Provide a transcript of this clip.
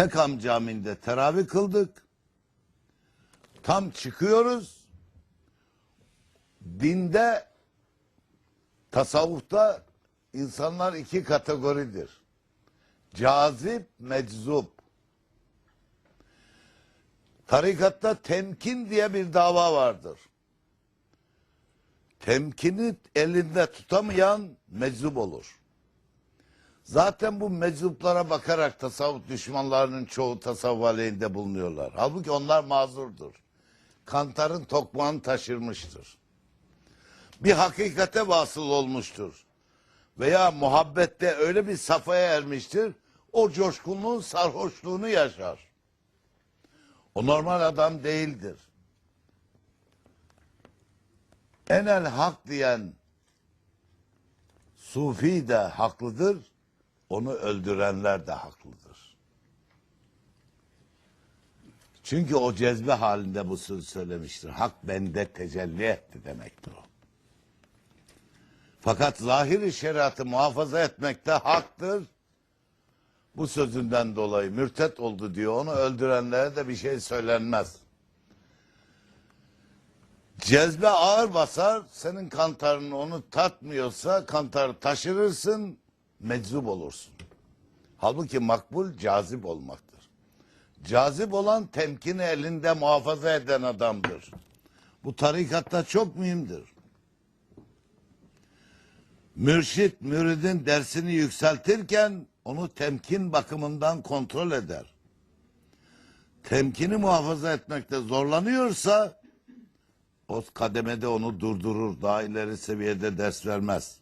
Tekam Camii'nde teravih kıldık. Tam çıkıyoruz. Dinde, tasavvufta insanlar iki kategoridir. Cazip, meczup. Tarikatta temkin diye bir dava vardır. Temkini elinde tutamayan meczup olur. Zaten bu meczuplara bakarak tasavvuf düşmanlarının çoğu tasavvuf aleyhinde bulunuyorlar. Halbuki onlar mazurdur. Kantarın tokmağını taşırmıştır. Bir hakikate vasıl olmuştur. Veya muhabbette öyle bir safhaya ermiştir. O coşkunluğun sarhoşluğunu yaşar. O normal adam değildir. Enel hak diyen Sufi de haklıdır, onu öldürenler de haklıdır. Çünkü o cezbe halinde bu sözü söylemiştir. Hak bende tecelli etti demektir o. Fakat zahiri şeriatı muhafaza etmekte haktır. Bu sözünden dolayı mürtet oldu diyor. Onu öldürenlere de bir şey söylenmez. Cezbe ağır basar, senin kantarın onu tatmıyorsa kantarı taşırırsın, meczup olursun. Halbuki makbul cazip olmaktır. Cazip olan temkini elinde muhafaza eden adamdır. Bu tarikatta çok mühimdir. Mürşit müridin dersini yükseltirken onu temkin bakımından kontrol eder. Temkini muhafaza etmekte zorlanıyorsa o kademede onu durdurur, daha ileri seviyede ders vermez.